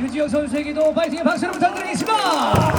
유지호 선수에게도 파이팅의 박수를 부탁드리겠습니다.